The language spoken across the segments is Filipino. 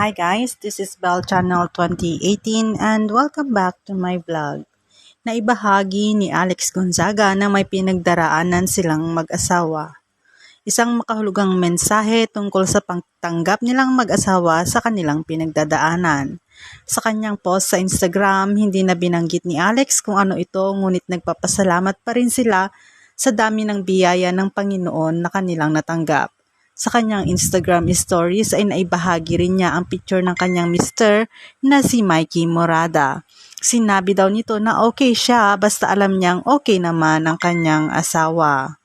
Hi guys, this is Bell Channel 2018 and welcome back to my vlog. Naibahagi ni Alex Gonzaga na may pinagdaraanan silang mag-asawa. Isang makahulugang mensahe tungkol sa pagtanggap nilang mag-asawa sa kanilang pinagdadaanan. Sa kanyang post sa Instagram, hindi na binanggit ni Alex kung ano ito ngunit nagpapasalamat pa rin sila sa dami ng biyaya ng Panginoon na kanilang natanggap. Sa kanyang Instagram stories ay naibahagi rin niya ang picture ng kanyang mister na si Mikey Morada. Sinabi daw nito na okay siya basta alam niyang okay naman ang kanyang asawa.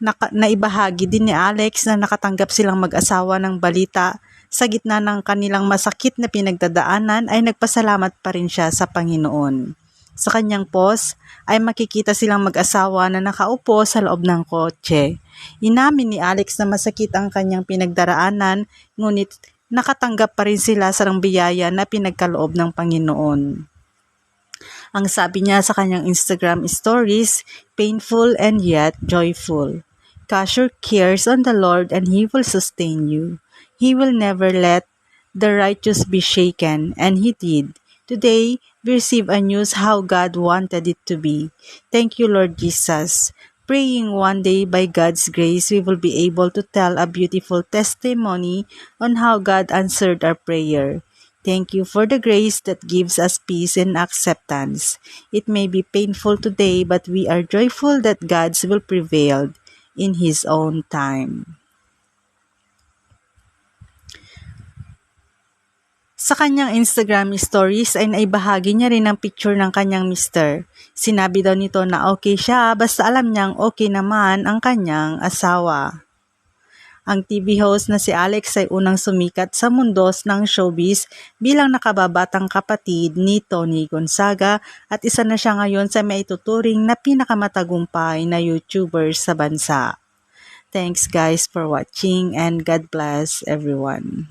Naka, naibahagi din ni Alex na nakatanggap silang mag-asawa ng balita sa gitna ng kanilang masakit na pinagdadaanan ay nagpasalamat pa rin siya sa Panginoon. Sa kanyang post ay makikita silang mag-asawa na nakaupo sa loob ng kotse. Inamin ni Alex na masakit ang kanyang pinagdaraanan ngunit nakatanggap pa rin sila sa biyaya na pinagkaloob ng Panginoon. Ang sabi niya sa kanyang Instagram stories, painful and yet joyful. Cast your cares on the Lord and He will sustain you. He will never let the righteous be shaken, and He did. Today, we receive a news how God wanted it to be. Thank you, Lord Jesus. Praying one day by God's grace, we will be able to tell a beautiful testimony on how God answered our prayer. Thank you for the grace that gives us peace and acceptance. It may be painful today, but we are joyful that God's will prevail in His own time. Sa kanyang Instagram stories ay naibahagi niya rin ang picture ng kanyang mister. Sinabi daw nito na okay siya basta alam niyang okay naman ang kanyang asawa. Ang TV host na si Alex ay unang sumikat sa mundos ng showbiz bilang nakababatang kapatid ni Tony Gonzaga at isa na siya ngayon sa may tuturing na pinakamatagumpay na YouTuber sa bansa. Thanks guys for watching and God bless everyone.